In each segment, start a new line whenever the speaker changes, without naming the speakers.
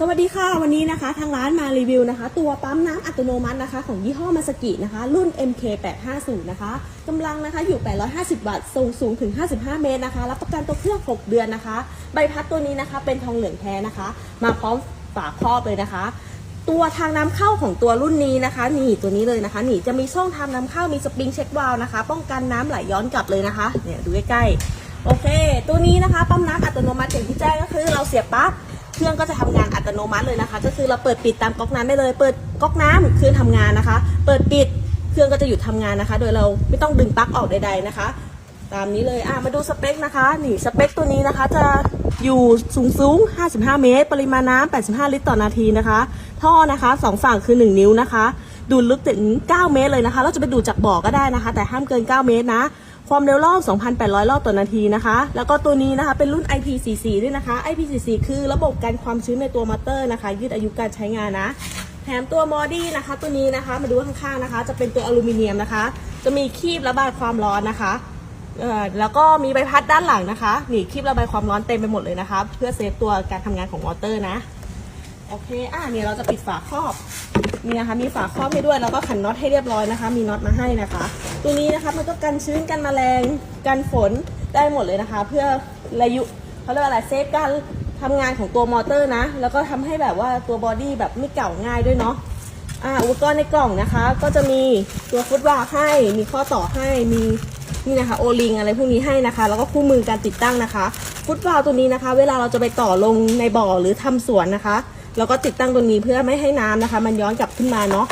สวัสดีค่ะวันนี้นะคะทางร้านมารีวิวนะคะ ตัวปั๊มน้ำอัตโนมัตินะคะ ของยี่ห้อมาสกินะคะ รุ่น MK850 นะคะกำลังนะคะอยู่ 850 วัตต์ทรงสูงถึง 55 เมตรนะคะ รับประกันตัวเครื่อง 6 เดือนนะคะ ใบพัดตัวนี้นะคะ เป็นทองเหลืองแท้นะคะ มาพร้อมฝาครอบเลยนะคะ ตัวทางน้ำเข้าของตัวรุ่นนี้นะคะนี่ตัวนี้เลยนะคะนี่จะมีช่องทางน้ำเข้ามีสปริงเช็ควาล์วนะคะ ป้องกันน้ำไหลย้อนกลับเลยนะคะเนี่ยดูใกล้ๆโอเค ตัวนี้นะคะปั๊มน้ำอัตโนมัติอย่างที่แจ้งก็คือเราเสียบปลั๊ก เครื่องก็จะทำงานอัตโนมัติเลยนะคะ ก็คือเราเปิดปิดตามก๊อกน้ำได้เลย เปิดก๊อกน้ำเครื่องทำงานนะคะ เปิดปิดเครื่องก็จะหยุดทำงานนะคะ โดยเราไม่ต้องดึงปลั๊กออกใด ๆนะคะ ตามนี้เลยอะมาดูสเปคนะคะนี่สเปคตัวนี้นะคะจะอยู่สูงสูง 55 เมตร ปริมาณน้ำ85 ลิตรต่อนาทีนะคะ ท่อนะคะสองฝั่งคือ 1 นิ้วนะคะ ดูดลึกถึง 9 เมตรเลยนะคะ เราจะไปดูดจากบ่อก็ได้นะคะ แต่ห้ามเกิน 9 เมตรนะ ความเร็วรอบ 2,800 รอบต่อนาทีนะคะ แล้วก็ตัวนี้นะคะเป็นรุ่น IP44 ด้วยนะคะ IP44 คือระบบกันความชื้นในตัวมอเตอร์นะคะ ยืดอายุการใช้งานนะ แถมตัวบอดี้นะคะ ตัวนี้นะคะ มาดูข้างๆนะคะ จะเป็นตัวอลูมิเนียมนะคะ จะมีคีบระบายความร้อนนะคะแล้วก็มีใบพัดด้านหลังนะคะนี่คลิประบายความร้อนเต็มไปหมดเลยนะคะ เพื่อเซฟตัวการทำงานของมอเตอร์นะ โอเค อะเนี่ยเราจะปิดฝาครอบ นี่นะคะ มีฝาครอบให้ด้วย แล้วก็ขันน็อตให้เรียบร้อยนะคะ มีน็อตมาให้นะคะ ตัวนี้นะคะมันก็กันชื้นกันแมลงกันฝนได้หมดเลยนะคะ เพื่อระยุเขาเรียกว่าอะไรเซฟการทำงานของตัวมอเตอร์นะ แล้วก็ทำให้แบบว่าตัวบอดี้แบบไม่เก่าง่ายด้วยเนาะอ่าอุปกรณ์ในกล่องนะคะ ก็จะมีตัวฟุตบาให้มีข้อต่อให้มีนี่นะคะโอลิงอะไรพวกนี้ให้นะคะ แล้วก็คู่มือการติดตั้งนะคะ ฟุตบาตัวนี้นะคะ เวลาเราจะไปต่อลงในบ่อหรือทำสวนนะคะเราก็ติดตั้งตัวนี้เพื่อไม่ให้น้ำนะคะ มันย้อนกลับขึ้นมาเนาะ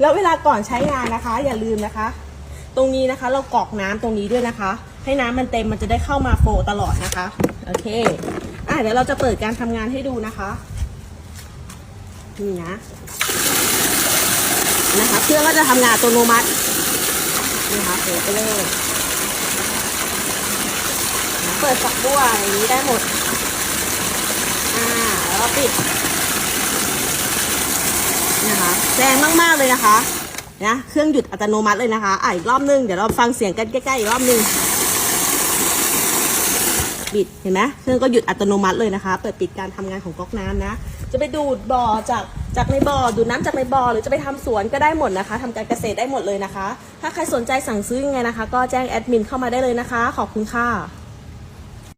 แล้วเวลาก่อนใช้งานนะคะ อย่าลืมนะคะ ตรงนี้นะคะ เรากรอกน้ำตรงนี้ด้วยนะคะ ให้น้ำมันเต็มมันจะได้เข้ามาโฟตลอดนะคะโอเคอะเดี๋ยวเราจะเปิดการทำงานให้ดูนะคะนี่นะนะคะเครื่องก็จะทำงานอัตโนมัตินี่ค่ะเปิดไปเลยเปิดฝักบัวอย่างนี้ได้หมดอ่าแล้วปิดนะคะแรงมากๆเลยนะคะ นะเครื่องหยุดอัตโนมัติเลยนะคะอะอีกรอบนึงเดี๋ยวเราฟังเสียงกันใกล้ๆอีกรอบนึงปิดเห็นไหมเครื่องก็หยุดอัตโนมัติเลยนะคะ เปิดปิดการทำงานของก๊อกน้ำนะ จะไปดูดบ่อจากจากในบ่อดูดน้ำจากในบ่อหรือจะไปทำสวนก็ได้หมดนะคะทำการเกษตรได้หมดเลยนะคะ ถ้าใครสนใจสั่งซื้อยังไงนะคะ ก็แจ้งแอดมินเข้ามาได้เลยนะคะ ขอบคุณค่ะ